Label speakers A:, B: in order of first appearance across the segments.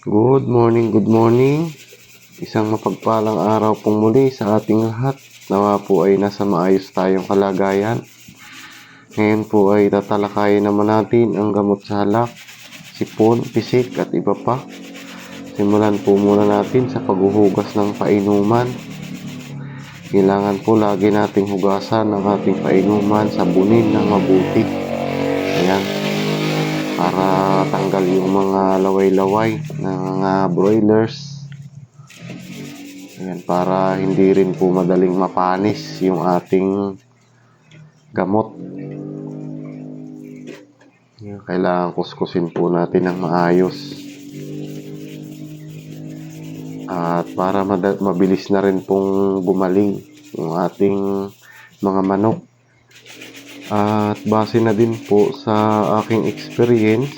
A: Good morning, good morning. Isang mapagpalang araw pong muli sa ating lahat. Nawa po ay nasa maayos tayong kalagayan. Ngayon po ay tatalakayin naman natin ang gamot sa halak, sipon, pisik at iba pa. Simulan po muna natin sa paghuhugas ng painuman. Kailangan po lagi nating hugasan ng ating painuman, sabunin ng mabuti. Ayan para tanggal yung mga laway-laway ng mga broilers. Ayan, para hindi rin po madaling mapanis yung ating gamot. Ayan, kailangan kuskusin po natin ng maayos. At para mabilis na rin pong gumaling yung ating mga manok. At base na din po sa aking experience,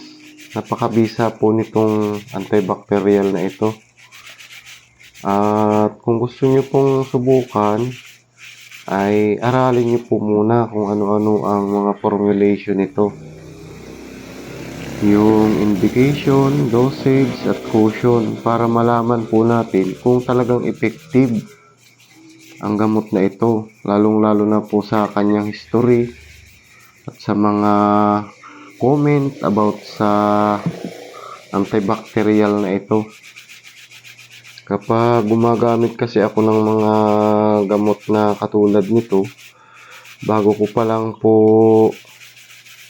A: napakabisa po nitong antibacterial na ito. At kung gusto nyo pong subukan, ay aralin nyo po muna kung ano-ano ang mga formulation nito. Yung indication, dosage, at caution para malaman po natin kung talagang effective ang gamot na ito. Lalong-lalo na po sa kanyang history at sa mga comment about sa antibacterial na ito. Kapag gumagamit kasi ako ng mga gamot na katulad nito, bago ko pa lang po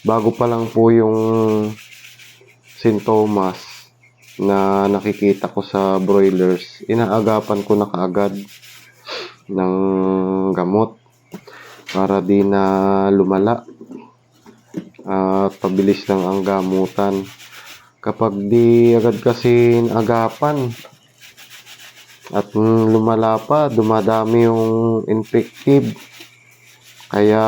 A: bago pa lang po yung sintomas na nakikita ko sa broilers, inaagapan ko na kaagad ng gamot para di na lumala at pabilis lang ang gamutan. Kapag di agad kasi agapan at lumala pa, dumadami yung infective. Kaya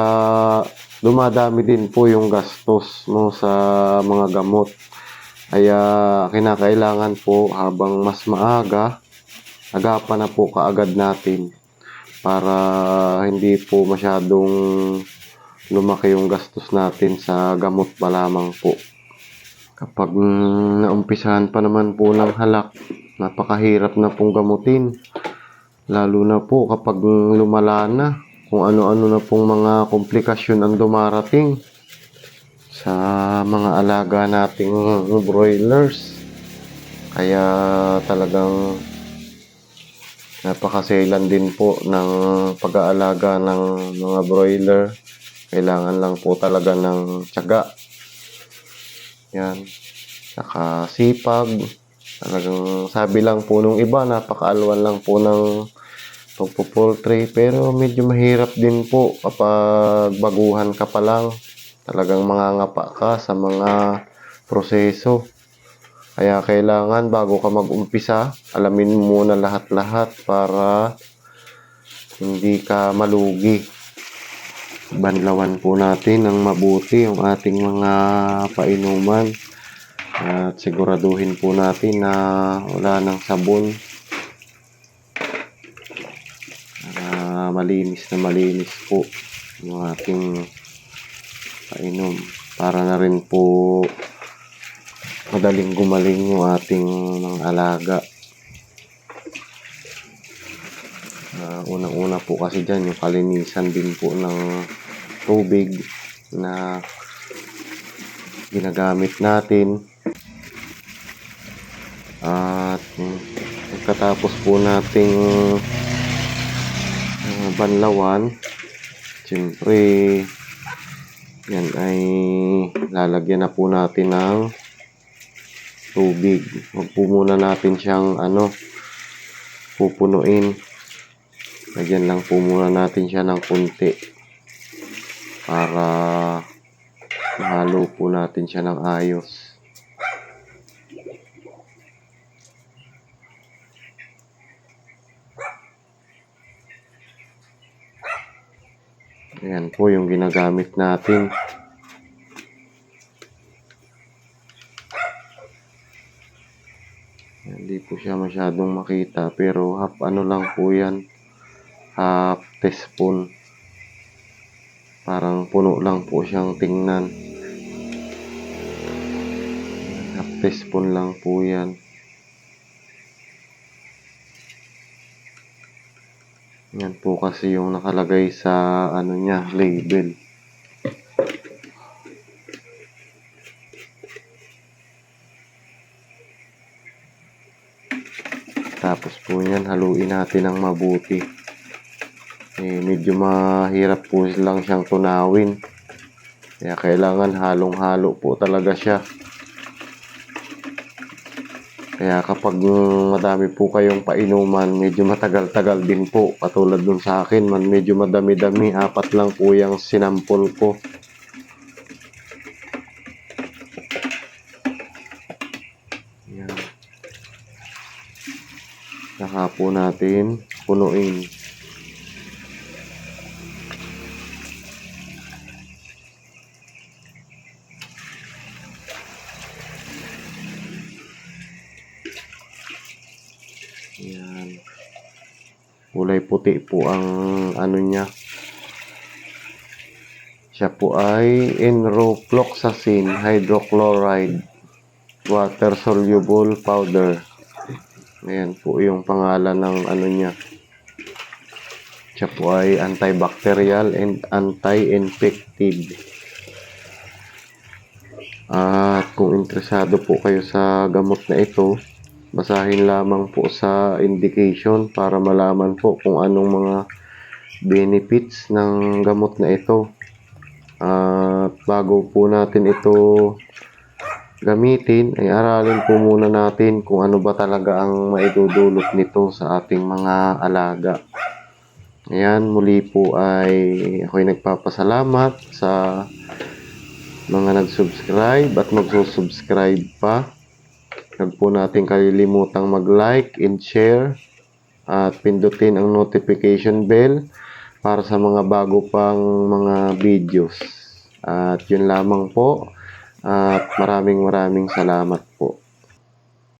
A: dumadami din po yung gastos mo sa mga gamot. Kaya kinakailangan po habang mas maaga, agapan na po kaagad natin para hindi po masyadong lumaki yung gastos natin sa gamot pa lamang po. Kapag mm, naumpisahan pa naman po ng halak, napakahirap na pong gamutin. Lalo na po kapag mm, lumala na, kung ano-ano na pong mga komplikasyon ang dumarating sa mga alaga nating broilers. Kaya talagang napakaselan din po ng pag-aalaga ng mga broiler. Kailangan lang po talaga ng tiyaga. Yan. Saka sipag. Talagang sabi lang po nung iba, napakaalwan lang po ng pagpo-poultry. Pero medyo mahirap din po kapag baguhan ka pa lang. Talagang mangangapa ka sa mga proseso. Kaya kailangan bago ka mag-umpisa, alamin mo muna lahat-lahat para hindi ka malugi. Banlawan po natin ng mabuti yung ating mga painuman. At siguraduhin po natin na wala ng sabon. Para malinis na malinis po yung ating painom. Para na rin po madaling gumaling yung ating mga alaga. Ah, unang-una po kasi dyan yung kalinisan din po ng tubig na ginagamit natin. At pagkatapos po nating ah, banlawan, siyempre yan ay lalagyan na po natin ng tubig. Huwag po muna natin siyang ano, pupunuin. Lagyan lang po muna natin siya ng kunti para mahalo po natin siya ng ayos. Ayan po yung ginagamit natin. Hindi po siya masyadong makita pero half ano lang po yan peaceful. Parang puno lang po siyang tingnan. Peaceful lang po yan. Yan po kasi yung nakalagay sa ano niya, label. Tapos po yan, haluin natin ng mabuti. Eh, medyo mahirap po lang siyang tunawin. Kaya kailangan halong-halo po talaga siya. Kaya kapag madami po kayong painuman, medyo matagal-tagal din po. Katulad dun sa akin, man medyo madami-dami. Apat lang po yung sinampol ko. Yan. Saka po natin punuin. Yan. Kulay puti po ang ano niya. Siya po ay enrofloxacin hydrochloride water soluble powder. Ayan po yung pangalan ng ano niya. Siya po ay antibacterial and anti-infective. At kung interesado po kayo sa gamot na ito, basahin lamang po sa indication para malaman po kung anong mga benefits ng gamot na ito. At bago po natin ito gamitin, ay aralin po muna natin kung ano ba talaga ang maidudulot nito sa ating mga alaga. Ayan, muli po ay ako'y nagpapasalamat sa mga nag-subscribe at magsusubscribe pa. Huwag po natin kalilimutang mag-like and share at pindutin ang notification bell para sa mga bago pang mga videos. At yun lamang po. At maraming maraming salamat